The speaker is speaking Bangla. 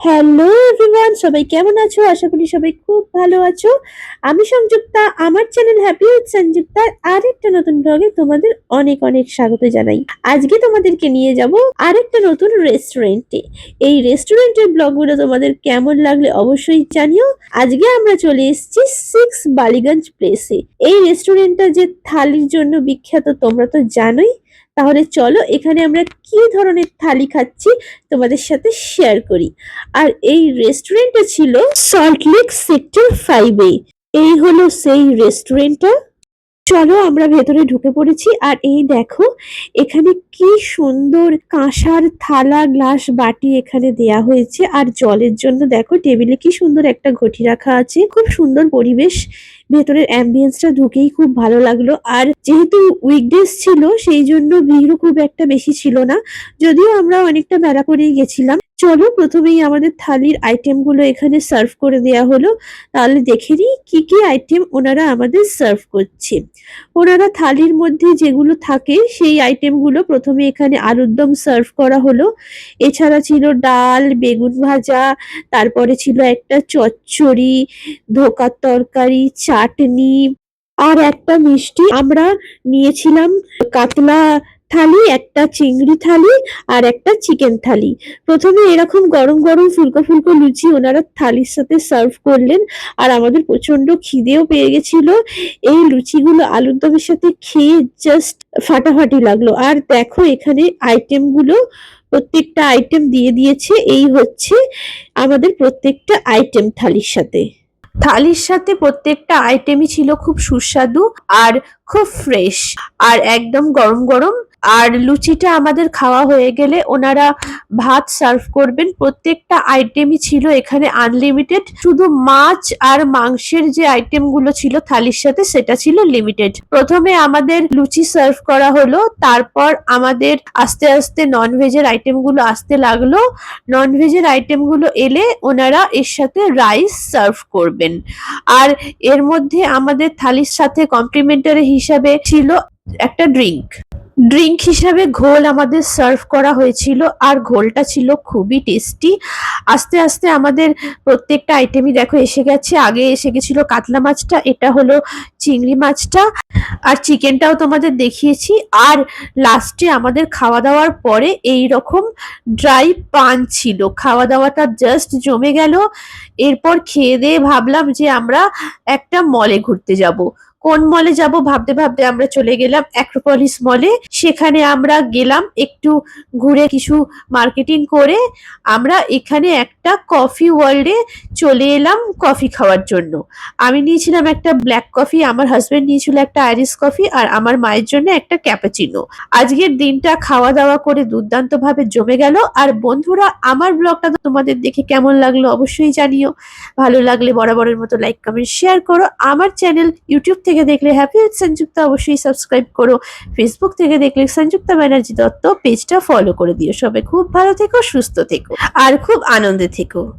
হ্যালো এভরিওয়ান সবাই কেমন আছো? আশা করি সবাই খুব ভালো আছো। আমি সংযুক্তা, আমার চ্যানেল হ্যাপি উইথ সংযুক্তার আরেকটা নতুন ব্লগে তোমাদের অনেক অনেক স্বাগত জানাই। আজকে তোমাদেরকে নিয়ে যাব আরেকটা নতুন রেস্টুরেন্টে এই রেস্টুরেন্টের ব্লগগুলো তোমাদের কেমন লাগলে অবশ্যই জানিও। আজকে আমরা চলে এসেছি সিক্স বালিগঞ্জ প্লেসে এই রেস্টুরেন্টটা যে থালির জন্য বিখ্যাত তোমরা তো জানোই। তাহলে চলো এখানে আমরা কি ধরনের থালি খাচ্ছি তোমাদের সাথে শেয়ার করি। আর এই রেস্টুরেন্টটা ছিল সল্ট লেক সেক্টর ফাইভে এই হলো সেই রেস্টুরেন্টটা চলো আমরা ভেতরে ঢুকে পড়েছি আর এই দেখো, এখানে কি সুন্দর কাঁসার থালা, গ্লাস, বাটি এখানে দেয়া হয়েছে। আর জলের জন্য দেখো টেবিলে কি সুন্দর একটা ঘটি রাখা আছে। খুব সুন্দর পরিবেশ। ভেতরের অ্যাম্বিয়েন্সটা ঢুকেই খুব ভালো লাগল। আর যেহেতু উইকডেজ ছিল, সেই জন্য ভিড়ও খুব একটা বেশি ছিল না। যদিও আমরা অনেকটা বেলা করেই গেছিলাম। চলো প্রথমেই আমাদের থালির আইটেমগুলো এখানে সার্ভ করে দেয়া হলো। তাহলে দেখে নিই কি কি আইটেম ওনারা আমাদের সার্ভ করছে। ওনারা থালির মধ্যে যেগুলো থাকে, সেই আইটেমগুলো প্রথমে এখানে আলুর দম সার্ভ করা হলো। এছাড়া ছিল ডাল, বেগুন ভাজা, তারপরে ছিল একটা চচ্চড়ি, ধোকার তরকারি চাটনি আর একটা মিষ্টি আমরা নিয়েছিলাম কাতলা থালি, একটা চিংড়ি থালি আর একটা চিকেন থালি। প্রথমে এরকম গরম গরম ফুলকো ফুলকো লুচি ওনারা থালির সাথে সার্ভ করলেন আর আমাদের প্রচণ্ড খিদেও পেয়ে গেছিল। এই লুচিগুলো আলুর দমের সাথে খেয়ে জাস্ট ফাটাফাটি লাগল। আর দেখো এখানে আইটেমগুলো প্রত্যেকটা আইটেম দিয়ে দিয়েছে। এই হচ্ছে আমাদের প্রত্যেকটা আইটেম থালির সাথে। থালির সাথে প্রত্যেকটা আইটেমই ছিল খুব সুস্বাদু আর খুব ফ্রেশ আর একদম গরম গরম আর লুচিটা আমাদের খাওয়া হয়ে গেলে ওনারা ভাত সার্ভ করবেন। প্রত্যেকটা আইটেমই ছিল এখানে আনলিমিটেড শুধু মাছ আর মাংসের যে আইটেমগুলো ছিল থালির সাথে সেটা ছিল লিমিটেড প্রথমে আমাদের লুচি সার্ভ করা হলো, তারপর আমাদের আস্তে আস্তে নন ভেজের আইটেমগুলো আসতে লাগল। নন ভেজের আইটেমগুলো এলে ওনারা এর সাথে রাইস সার্ভ করবেন। আর এর মধ্যে আমাদের থালির সাথে কমপ্লিমেন্টারি হিসাবে ছিল একটা ড্রিঙ্ক ড্রিঙ্ক হিসাবে ঘোল আমাদের সার্ভ করা হয়েছিল আর ঘোলটা ছিল খুবই টেস্টি আস্তে আস্তে আমাদের প্রত্যেকটা আইটেমই দেখো এসে গেছে। আগে এসে গেছিল কাতলা মাছটা, এটা হলো চিংড়ি মাছটা আর চিকেনটাও তোমাদের দেখিয়েছি। আর লাস্টে আমাদের খাওয়া দাওয়ার পরে এই রকম ড্রাই পান ছিল। খাওয়া দাওয়াটা জাস্ট জমে গেল। এরপর খেয়ে দিয়ে ভাবলাম যে আমরা একটা মলে ঘুরতে যাব। কোন মলে যাব ভাবতে ভাবতে আমরা চলে গেলাম অ্যাক্রোপলিস মলে সেখানে আমরা গেলাম একটু ঘুরে কিছু মার্কেটিং করে। আমরা এখানে একটা কফি ওয়ার্ল্ডে চলে এলাম কফি খাওয়ার জন্য। আমি নিয়েছিলাম একটা ব্ল্যাক কফি আমার হাজবেন্ড নিয়েছিল একটা আইরিশ কফি আর আমার মায়ের জন্য একটা ক্যাপাচিনো আজকের দিনটা খাওয়া দাওয়া করে দুর্দান্ত ভাবে জমে গেল। আর বন্ধুরা, আমার ব্লগটা তোমাদের দেখে কেমন লাগল অবশ্যই জানিও। ভালো লাগলে বরাবরের মতো লাইক কমেন্ট শেয়ার করো। আমার চ্যানেল ইউটিউব থেকে দেখলে হ্যাপি উইথ সংযুক্তা অবশ্যই সাবস্ক্রাইব করো। ফেসবুক থেকে দেখলে সংযুক্তা ব্যানার্জি দত্ত পেজটা ফলো করে দিও। সবাই খুব ভালো থেকো, সুস্থ থেকো, আর খুব আনন্দে থেকো।